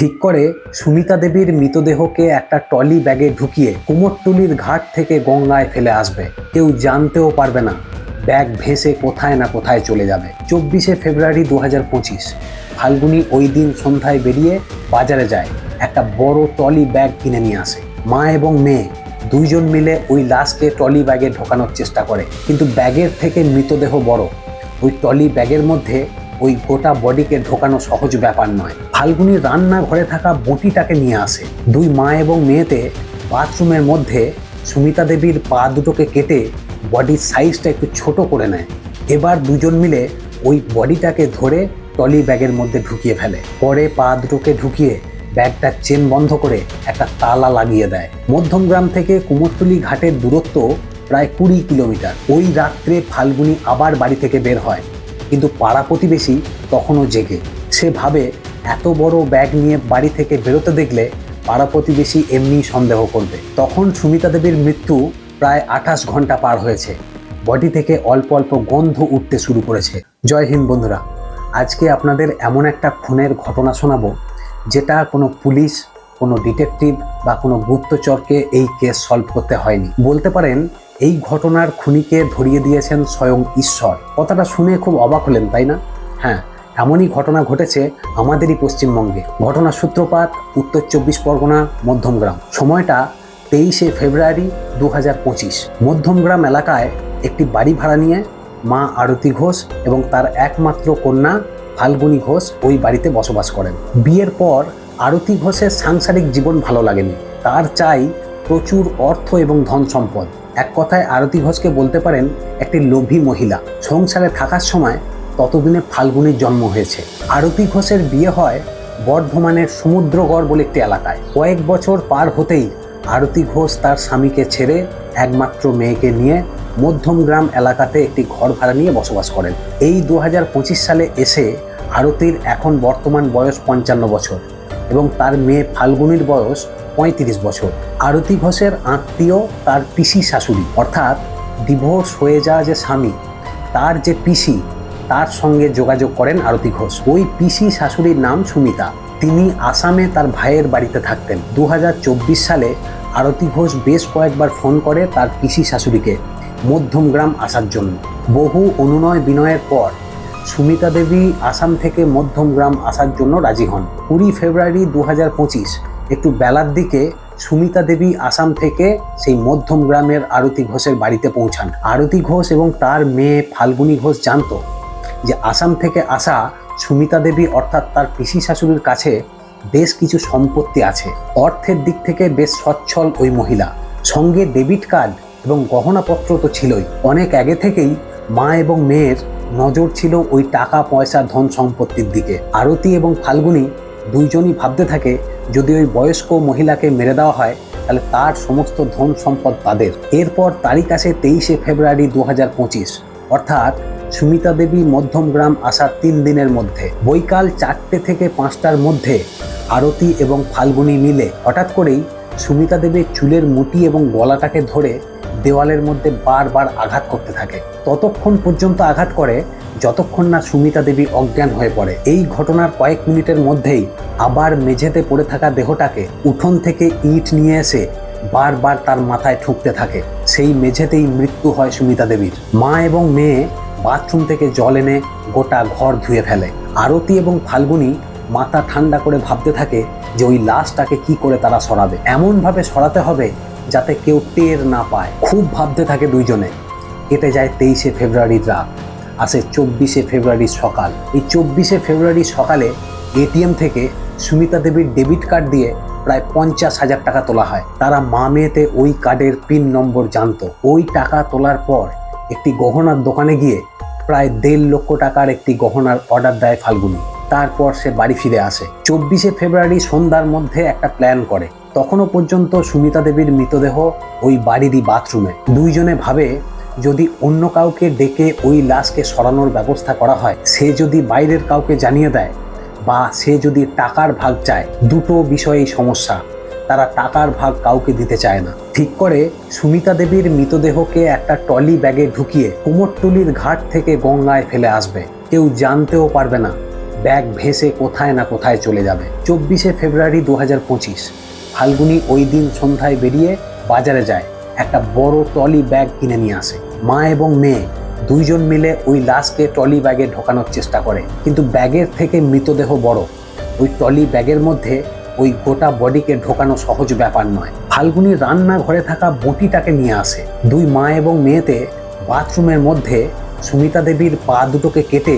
ঠিক করে সুমিতা দেবীর মৃতদেহকে একটা টলি ব্যাগে ঢুকিয়ে কুমোরটুলির ঘাট থেকে গঙ্গায় ফেলে আসবে। কেউ জানতেও পারবে না ব্যাগ ভেসে কোথায় না কোথায় চলে যাবে। চব্বিশে ফেব্রুয়ারি দু হাজার পঁচিশ, ফাল্গুনি ওই দিন সন্ধ্যায় বেরিয়ে বাজারে যায়, একটা বড় টলি ব্যাগ কিনে নিয়ে আসে। মা এবং মেয়ে দুইজন মিলে ওই লাশকে টলি ব্যাগে ঢোকানোর চেষ্টা করে। কিন্তু ব্যাগের থেকে মৃতদেহ বড়। ওই টলি ব্যাগের মধ্যে ওই গোটা বডিকে ঢোকানো সহজ ব্যাপার নয়। ফাল্গুনি রান্নাঘরে থাকা বটিটাকে নিয়ে আসে। দুই মা এবং মেয়েতে বাথরুমের মধ্যে সুমিতা দেবীর পা দুটোকে কেটে বডির সাইজটা একটু ছোট করে নেয়। এবার দুজন মিলে ওই বডিটাকে ধরে টলি ব্যাগের মধ্যে ঢুকিয়ে ফেলে। পরে পা দুটোকে ঢুকিয়ে ব্যাগটা চেন বন্ধ করে একটা তালা লাগিয়ে দেয়। মধ্যমগ্রাম থেকে কুমোরটুলি ঘাটের দূরত্ব প্রায় কুড়ি কিলোমিটার। ওই রাত্রে ফাল্গুনি আবার বাড়ি থেকে বের হয়। কিন্তু পাড়া প্রতিবেশী তখনও জেগে। সে ভাবে, এত বড় ব্যাগ নিয়ে বাড়ি থেকে বেরোতে দেখলে পাড়া প্রতিবেশী এমনি সন্দেহ করবে। তখন সুমিতা দেবীর মৃত্যু প্রায় আঠাশ ঘণ্টা পার হয়েছে। বডি থেকে অল্প অল্প গন্ধ উঠতে শুরু করেছে। জয় হিন্দ, বন্ধুরা। আজকে আপনাদের এমন একটা খুনের ঘটনা শোনাবো, যেটা কোনো পুলিশ, কোনো ডিটেকটিভ বা কোনো গুপ্তচরকে এই কেস সলভ করতে হয়নি। বলতে পারেন এই ঘটনার খুনিকে ধরিয়ে দিয়েছেন স্বয়ং ঈশ্বর। কথাটা শুনে খুব অবাক হলেন, তাই না? হ্যাঁ এমনই ঘটনা ঘটেছে আমাদেরই পশ্চিমবঙ্গে। ঘটনার সূত্রপাত, উত্তর চব্বিশ পরগনা, মধ্যমগ্রাম। সময়টা তেইশে ফেব্রুয়ারি দু হাজার পঁচিশ। মধ্যমগ্রাম এলাকায় একটি বাড়ি ভাড়া নিয়ে মা আরতি ঘোষ এবং তার একমাত্র কন্যা ফাল্গুনী ঘোষ ওই বাড়িতে বসবাস করেন। বিয়ের পর আরতি ঘোষের সাংসারিক জীবন ভালো লাগেনি। তার চাই প্রচুর অর্থ এবং ধন সম্পদ এক কথায় আরতি ঘোষকে বলতে পারেন, একটি লোভী মহিলা। সংসারে থাকার সময় ততদিনে ফাল্গুনির জন্ম হয়েছে। আরতি ঘোষের বিয়ে হয় বর্ধমানের সমুদ্রগড় বলে একটি এলাকায়। কয়েক বছর পার হতেই আরতি ঘোষ তার স্বামীকে ছেড়ে একমাত্র মেয়েকে নিয়ে মধ্যমগ্রাম এলাকাতে একটি ঘর ভাড়া নিয়ে বসবাস করেন। এই দু হাজার পঁচিশ সালে এসে আরতির এখন বর্তমান বয়স পঞ্চান্ন বছর এবং তার মেয়ে ফাল্গুনির বয়স পঁয়ত্রিশ বছর। আরতি ঘোষের আত্মীয় তার পিসি শাশুড়ি। অর্থাৎ ডিভোর্স হয়ে যাওয়া যে স্বামী, তার যে পিসি, তার সঙ্গে যোগাযোগ করেন আরতি ঘোষ। ওই পিসি শাশুড়ির নাম সুমিতা। তিনি আসামে তার ভাইয়ের বাড়িতে থাকতেন। দু হাজার চব্বিশ সালে আরতি ঘোষ বেশ কয়েকবার ফোন করে তার পিসি শাশুড়িকে মধ্যমগ্রাম আসার জন্য। বহু অনুনয় বিনয়ের পর সুমিতা দেবী আসাম থেকে মধ্যমগ্রাম আসার জন্য রাজি হন। কুড়ি ফেব্রুয়ারি দু হাজার পঁচিশ একটু বেলার দিকে সুমিতা দেবী আসাম থেকে সেই মধ্যম গ্রামের আরতি ঘোষের বাড়িতে পৌঁছান। আরতি ঘোষ এবং তার মেয়ে ফাল্গুনী ঘোষ জানতো যে আসাম থেকে আসা সুমিতা দেবী অর্থাৎ তার পিসি শাশুড়ির কাছে বেশ কিছু সম্পত্তি আছে। অর্থের দিক থেকে বেশ সচ্ছল ওই মহিলা। সঙ্গে ডেবিট কার্ড এবং গহনাপত্র তো ছিলই। অনেক আগে থেকেই মা এবং মেয়ের নজর ছিল ওই টাকা পয়সা ধন সম্পত্তির দিকে। আরতি এবং ফাল্গুনি দুইজনই ভাবতে থাকে, যদি ওই বয়স্ক মহিলাকে মেরে দেওয়া হয়, তাহলে তার সমস্ত ধন সম্পদ তাদের। এরপর তারিখ আসে তেইশে ফেব্রুয়ারি দু হাজার পঁচিশ, অর্থাৎ সুমিতা দেবী মধ্যমগ্রাম আসার তিন দিনের মধ্যে। বৈকাল চারটে থেকে পাঁচটার মধ্যে আরতি এবং ফাল্গুনি মিলে হঠাৎ করেই সুমিতা দেবীর চুলের মুটি এবং গলাটাকে ধরে দেওয়ালের মধ্যে বারবার আঘাত করতে থাকে। ততক্ষণ পর্যন্ত আঘাত করে, যতক্ষণ না সুমিতা দেবী অজ্ঞান হয়ে পড়ে। এই ঘটনার কয়েক মিনিটের মধ্যেই আবার মেঝেতে পড়ে থাকা দেহটাকে উঠোন থেকে ইট নিয়ে এসে বারবার তার মাথায় ঠুকতে থাকে। সেই মেঝেতেই মৃত্যু হয় সুমিতা দেবীর। মা এবং মেয়ে বাথরুম থেকে জল এনে গোটা ঘর ধুয়ে ফেলে। আরতি এবং ফাল্গুনি মাথা ঠান্ডা করে ভাবতে থাকে যে ওই লাশটাকে কি করে তারা সরাবে। এমনভাবে সরাতে হবে যাতে কেউ টের না পায়। খুব ভাবতে থাকে দুইজনে। কেটে যায় তেইশে ফেব্রুয়ারির রাত। আসে চব্বিশে ফেব্রুয়ারির সকাল। এই চব্বিশে ফেব্রুয়ারি সকালে এটিএম থেকে সুমিতা দেবীর ডেবিট কার্ড দিয়ে প্রায় পঞ্চাশ হাজার টাকা তোলা হয়। তারা মা মেয়েতে ওই কার্ডের পিন নম্বর জানতো। ওই টাকা তোলার পর একটি গহনার দোকানে গিয়ে প্রায় দেড় লক্ষ টাকার একটি গহনার অর্ডার দেয় ফাল্গুনি। তারপর সে বাড়ি ফিরে আসে। চব্বিশে ফেব্রুয়ারি সন্ধ্যার মধ্যে একটা প্ল্যান করে। তখনও পর্যন্ত সুমিতা দেবীর মৃতদেহ ওই বাড়িরই বাথরুমে। দুইজনে ভাবে, যদি অন্য কাউকে ডেকে ওই লাশকে সরানোর ব্যবস্থা করা হয়, সে যদি বাইরের কাউকে জানিয়ে দেয়, বা সে যদি টাকার ভাগ চায়, দুটো বিষয়েই সমস্যা। তারা টাকার ভাগ কাউকে দিতে চায় না। ঠিক করে সুমিতা দেবীর মৃতদেহকে একটা টলি ব্যাগে ঢুকিয়ে কুমোরটুলির ঘাট থেকে গঙ্গায় ফেলে আসবে। কেউ জানতেও পারবে না, ব্যাগ ভেসে কোথায় না কোথায় চলে যাবে। চব্বিশে ফেব্রুয়ারি দু হাজার পঁচিশ। ফাল্গুনি ওই দিন সন্ধ্যায় বেরিয়ে বাজারে যায়। একটা বড় ট্রলি ব্যাগ কিনে নিয়ে আসে। মা এবং মেয়ে দুইজন মিলে ওই লাশকে ট্রলি ব্যাগে ঢোকানোর চেষ্টা করে। কিন্তু ব্যাগের থেকে মৃতদেহ বড়। ওই ট্রলি ব্যাগের মধ্যে ওই গোটা বডিকে ঢোকানো সহজ ব্যাপার নয়। ফাল্গুনি রান্নাঘরে থাকা বটিটাকে নিয়ে আসে। দুই মা এবং মেয়েতে বাথরুমের মধ্যে সুমিতা দেবীর পা দুটোকে কেটে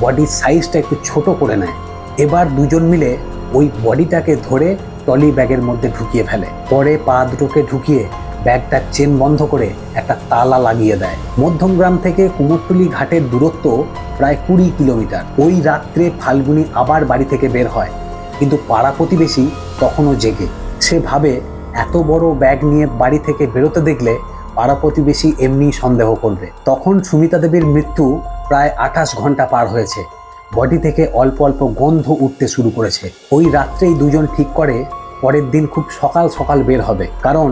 বডির সাইজটা একটু ছোট করে নেয়। এবার দুজন মিলে ওই বডিটাকে ধরে ট্রলি ব্যাগের মধ্যে ঢুকিয়ে ফেলে। পরে পা দুটোকে ঢুকিয়ে ব্যাগটা চেন বন্ধ করে একটা তালা লাগিয়ে দেয়। মধ্যমগ্রাম থেকে কুমোরটুলি ঘাটের দূরত্ব প্রায় কুড়ি কিলোমিটার। ওই রাত্রে ফাল্গুনি আবার বাড়ি থেকে বের হয়। কিন্তু পাড়া প্রতিবেশী তখনও জেগে। সে ভাবে এত বড় ব্যাগ নিয়ে বাড়ি থেকে বেরোতে দেখলে পাড়া প্রতিবেশী এমনি সন্দেহ করবে। তখন সুমিতা দেবীর মৃত্যু প্রায় আঠাশ ঘণ্টা পার হয়েছে। বডি থেকে অল্প অল্প গন্ধ উঠতে শুরু করেছে। ওই রাত্রেই দুজন ঠিক করে, পরের দিন খুব সকাল সকাল বের হবে। কারণ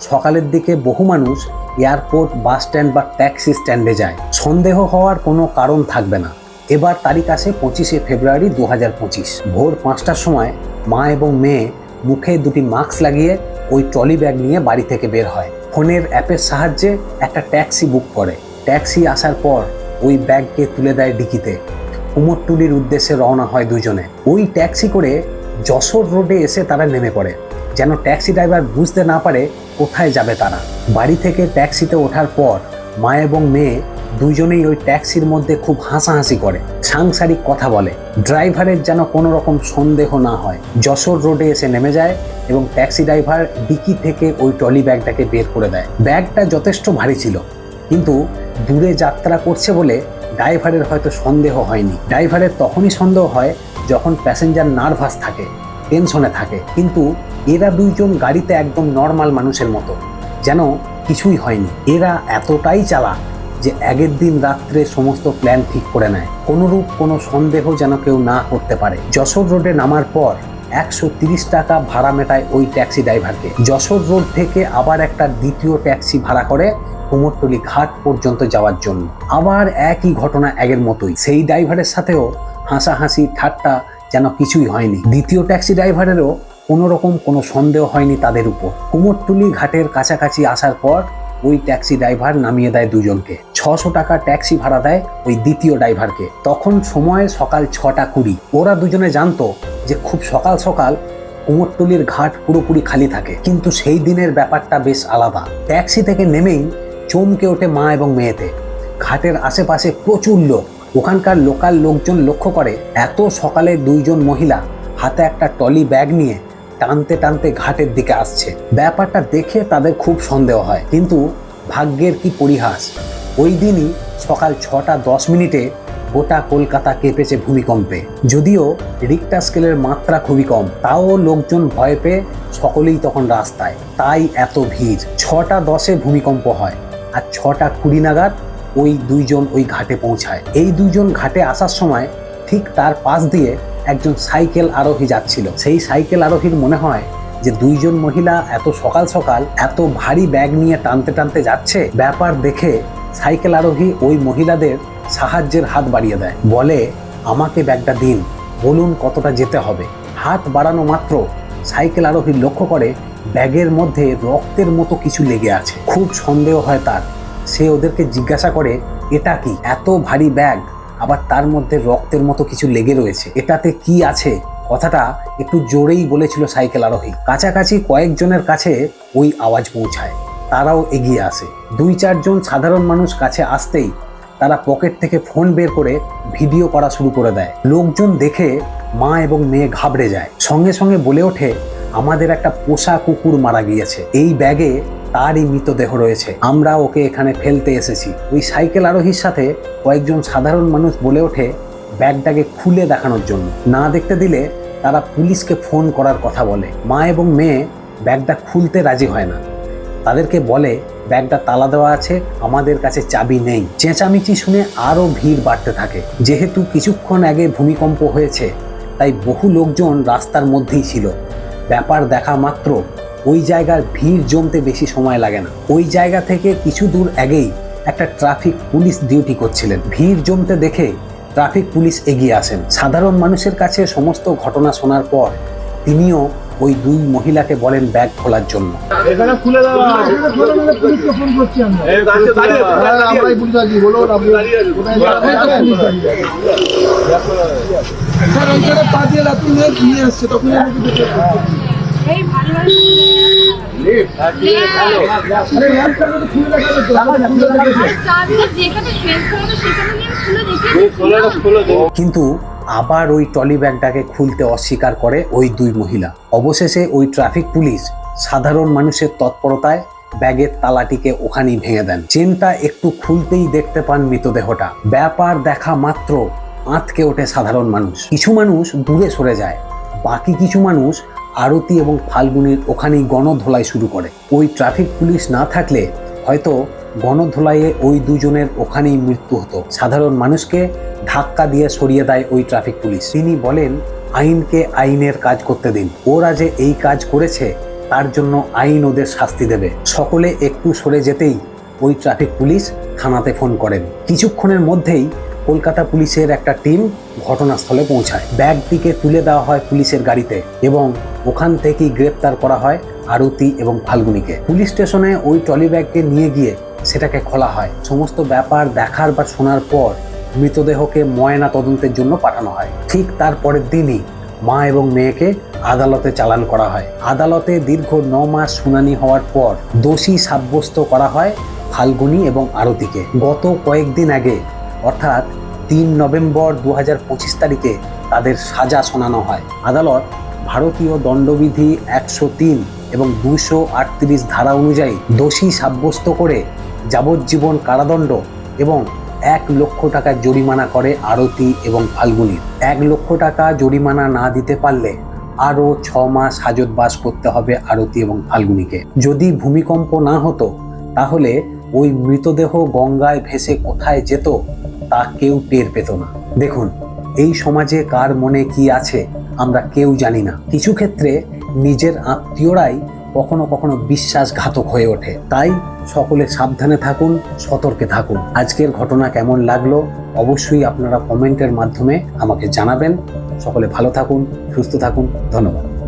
সকালের দিকে বহু মানুষ এয়ারপোর্ট, বাস স্ট্যান্ড বা ট্যাক্সি স্ট্যান্ডে যায়। সন্দেহ হওয়ার কোনো কারণ থাকবে না। এবার তারিখ আসে পঁচিশে ফেব্রুয়ারি দু হাজার পঁচিশ। ভোর পাঁচটার সময় মা এবং মেয়ে মুখে দুটি মাস্ক লাগিয়ে ওই ট্রলি ব্যাগ নিয়ে বাড়ি থেকে বের হয়। ফোনের অ্যাপের সাহায্যে একটা ট্যাক্সি বুক করে। ট্যাক্সি আসার পর ওই ব্যাগকে তুলে দেয় ডিকিতে। কুমোরটুলির উদ্দেশ্যে রওনা হয় দুজনে। ওই ট্যাক্সি করে যশোর রোডে এসে তারা নেমে পড়ে। যেন ট্যাক্সি ড্রাইভার বুঝতে না পারে কোথায় যাবে তারা। বাড়ি থেকে ট্যাক্সিতে ওঠার পর মা এবং মেয়ে দুজনেই ওই ট্যাক্সির মধ্যে খুব হাসাহাসি করে, সাংসারিক কথা বলে। ড্রাইভারের যেন কোনো রকম সন্দেহ না হয়। যশোর রোডে এসে নেমে যায় এবং ট্যাক্সি ড্রাইভার ডিকি থেকে ওই ট্রলি ব্যাগটাকে বের করে দেয়। ব্যাগটা যথেষ্ট ভারী ছিল, কিন্তু দূরে যাত্রা করছে বলে ড্রাইভারের হয়তো সন্দেহ হয়নি। ড্রাইভারের তখনই সন্দেহ হয় যখন প্যাসেঞ্জার নার্ভাস থাকে, টেনশনে থাকে। কিন্তু এরা দুইজন গাড়িতে একদম নর্মাল মানুষের মতো, যেন কিছুই হয়নি। এরা এতটাই চালা যে আগের দিন রাত্রে সমস্ত প্ল্যান ঠিক করে নেয়। কোনোরূপ কোনো সন্দেহ যেন কেউ না করতে পারে। যশোর রোডে নামার পর একশো টাকা ভাড়া মেটায় ওই ট্যাক্সি ড্রাইভারকে। যশোর রোড থেকে আবার একটা দ্বিতীয় ট্যাক্সি ভাড়া করে কুমোরটুলি ঘাট পর্যন্ত যাওয়ার জন্য। আবার একই ঘটনা আগের মতোই। সেই ড্রাইভারের সাথেও হাসাহাসি, ঠাট্টা যেন কিছুই হয়নি। দ্বিতীয় ট্যাক্সি ড্রাইভারেরও কোনো রকম কোনো সন্দেহ হয়নি তাদের উপর। কুমোরটুলি ঘাটের কাছাকাছি আসার পর ওই ট্যাক্সি ড্রাইভার নামিয়ে দেয় দুজনকে। ছশো টাকা ট্যাক্সি ভাড়া দেয় ওই দ্বিতীয় ড্রাইভারকে। তখন সময় সকাল ছটা কুড়ি। ওরা দুজনে জানতো যে খুব সকাল সকাল কুমোরটুলির ঘাট পুরোপুরি খালি থাকে। কিন্তু সেই দিনের ব্যাপারটা বেশ আলাদা। ট্যাক্সি থেকে নেমেই চমকে ওঠে মা এবং মেয়েতে। ঘাটের আশেপাশে প্রচুর লোক। ওখানকার লোকাল লোকজন লক্ষ্য করে, এত সকালে দুইজন মহিলা হাতে একটা টলি ব্যাগ নিয়ে টানতে টানতে ঘাটের দিকে আসছে। ব্যাপারটা দেখে তাদের খুব সন্দেহ হয়। কিন্তু ভাগ্যের কি পরিহাস? ওই দিনই সকাল ছটা দশ মিনিটে গোটা কলকাতা কেঁপেছে ভূমিকম্পে। যদিও রিক্টা স্কেলের মাত্রা খুবই কম, তাও লোকজন ভয় পেয়ে সকলেই তখন রাস্তায়। তাই এত ভিড়। ছটা দশে ভূমিকম্প হয় আর ছটা কুড়ি নাগাদ ওই দুইজন ওই ঘাটে পৌঁছায়। এই দুইজন ঘাটে আসার সময় ঠিক তার পাশ দিয়ে একজন সাইকেল আরোহী যাচ্ছিল। সেই সাইকেল আরোহীর মনে হয় যে দুইজন মহিলা এত সকাল সকাল এত ভারী ব্যাগ নিয়ে টানতে টানতে যাচ্ছে, ব্যাপার দেখে সাইকেল আরোহী ওই মহিলাদের সাহায্যের হাত বাড়িয়ে দেয়। বলে, আমাকে ব্যাগটা দিন, বলুন কতটা যেতে হবে। হাত বাড়ানো মাত্র সাইকেল আরোহী লক্ষ্য করে ব্যাগের মধ্যে রক্তের মতো কিছু লেগে আছে। খুব সন্দেহ হয় তার। সে ওদেরকে জিজ্ঞাসা করে, এটা কি? এত ভারী ব্যাগ? আবার তার মধ্যে রক্তের মতো কিছু লেগে রয়েছে। এটাতে কি আছে? কথাটা একটু জোরেই বলেছিল সাইকেল আরোহী। কাছাকাছি কয়েকজনের কাছে ওই আওয়াজ পৌঁছায়। তারাও এগিয়ে আসে। দুই চারজন সাধারণ মানুষ কাছে আসতেই তারা পকেট থেকে ফোন বের করে ভিডিও করা শুরু করে দেয়। লোকজন দেখে মা এবং মেয়ে ঘাবড়ে যায়। সঙ্গে সঙ্গে বলে ওঠে, আমাদের একটা পোষা কুকুর মারা গিয়েছে। এই ব্যাগে তারই মৃতদেহ রয়েছে। আমরা ওকে এখানে ফেলতে এসেছি। ওই সাইকেল আরোহীর সাথে কয়েকজন সাধারণ মানুষ বলে ওঠে ব্যাগটাকে খুলে দেখানোর জন্য। না দেখতে দিলে তারা পুলিশকে ফোন করার কথা বলে। মা এবং মেয়ে ব্যাগটা খুলতে রাজি হয় না। তাদেরকে বলে, ব্যাগটা তালা দেওয়া আছে, আমাদের কাছে চাবি নেই। চেঁচামেচি শুনে আরও ভিড় বাড়তে থাকে। যেহেতু কিছুক্ষণ আগে ভূমিকম্প হয়েছে, তাই বহু লোকজন রাস্তার মধ্যেই ছিল। ব্যাপার দেখা মাত্র ওই জায়গার ভিড় জমতে বেশি সময় লাগে না। ওই জায়গা থেকে কিছু দূর আগেই একটা ট্রাফিক পুলিশ ডিউটি করছিলেন। ভিড় জমতে দেখে ট্রাফিক পুলিশ এগিয়ে আসেন। সাধারণ মানুষের কাছে সমস্ত ঘটনা শোনার পর তিনিও ওই দুই মহিলাকে বলেন ব্যাগ খোলার জন্য। এখানে হ্যাঁ। কিন্তু আবার ওই ট্রলি ব্যাগটাকে খুলতে অস্বীকার করে ওই দুই মহিলা। অবশেষে ওই ট্রাফিক পুলিশ সাধারণ মানুষের তৎপরতায় ব্যাগের তালাটিকে ওখানেই ভেঙে দেন। চেনটা একটু খুলতেই দেখতে পান মৃতদেহটা। ব্যাপার দেখা মাত্র আঁতকে ওঠে সাধারণ মানুষ। কিছু মানুষ দূরে সরে যায়। বাকি কিছু মানুষ আরতি এবং ফাল্গুনির ওখানেই গণধোলাই শুরু করে। ওই ট্রাফিক পুলিশ না থাকলে হয়তো গণধোলাইয়ে ওই দুজনের ওখানেই মৃত্যু হতো। সাধারণ মানুষকে ধাক্কা দিয়ে সরিয়ে দেয় ওই ট্রাফিক পুলিশ। তিনি বলেন, আইনকে আইনের কাজ করতে দিন। ওরা যে এই কাজ করেছে, তার জন্য আইন ওদের শাস্তি দেবে। সকলে একটু সরে যেতেই ওই ট্রাফিক পুলিশ থানাতে ফোন করেন। কিছুক্ষণের মধ্যেই কলকাতা পুলিশের একটা টিম ঘটনাস্থলে পৌঁছায়। ব্যাগটিকে তুলে দেওয়া হয় পুলিশের গাড়িতে এবং ওখান থেকেই গ্রেপ্তার করা হয় আরতি এবং ফাল্গুনিকে। পুলিশ স্টেশনে ওই ট্রলি ব্যাগকে নিয়ে গিয়ে সেটাকে খোলা হয়। সমস্ত ব্যাপার দেখার বা শোনার পর মৃতদেহকে ময়না তদন্তের জন্য পাঠানো হয়। ঠিক তার পরের দিনই মা এবং মেয়েকে আদালতে চালান করা হয়। আদালতে দীর্ঘ ন মাস শুনানি হওয়ার পর দোষী সাব্যস্ত করা হয় ফাল্গুনি এবং আরতিকে। গত কয়েকদিন আগে, অর্থাৎ তিন নভেম্বর দু পঁচিশ তারিখে তাদের সাজা শোনানো হয়। আদালত ভারতীয় দণ্ডবিধি একশো তিন এবং দুশো আটত্রিশ ধারা অনুযায়ী দোষী সাব্যস্ত করে যাবজ্জীবন কারাদণ্ড এবং এক লক্ষ টাকা জরিমানা করে আরতি এবং ফাল্গুনির এক লক্ষ টাকা জরিমানা না দিতে পারলে আরও ছ মাস হাজত বাস করতে হবে আরতি এবং ফাল্গুনিকে। যদি ভূমিকম্প না হতো, তাহলে ওই মৃতদেহ গঙ্গায় ভেসে কোথায় যেত তা কেউ টের পেত না। দেখুন, এই সমাজে কার মনে কি আছে? আমরা কেউ জানি না। কিছু ক্ষেত্রে নিজের আত্মীয়রাই কখনো কখনো বিশ্বাসঘাতক হয়ে ওঠে। তাই সকলে সাবধানে থাকুন, সতর্কে থাকুন। আজকের ঘটনা কেমন লাগল অবশ্যই আপনারা কমেন্টের মাধ্যমে আমাকে জানাবেন। সকলে ভালো থাকুন, সুস্থ থাকুন। ধন্যবাদ।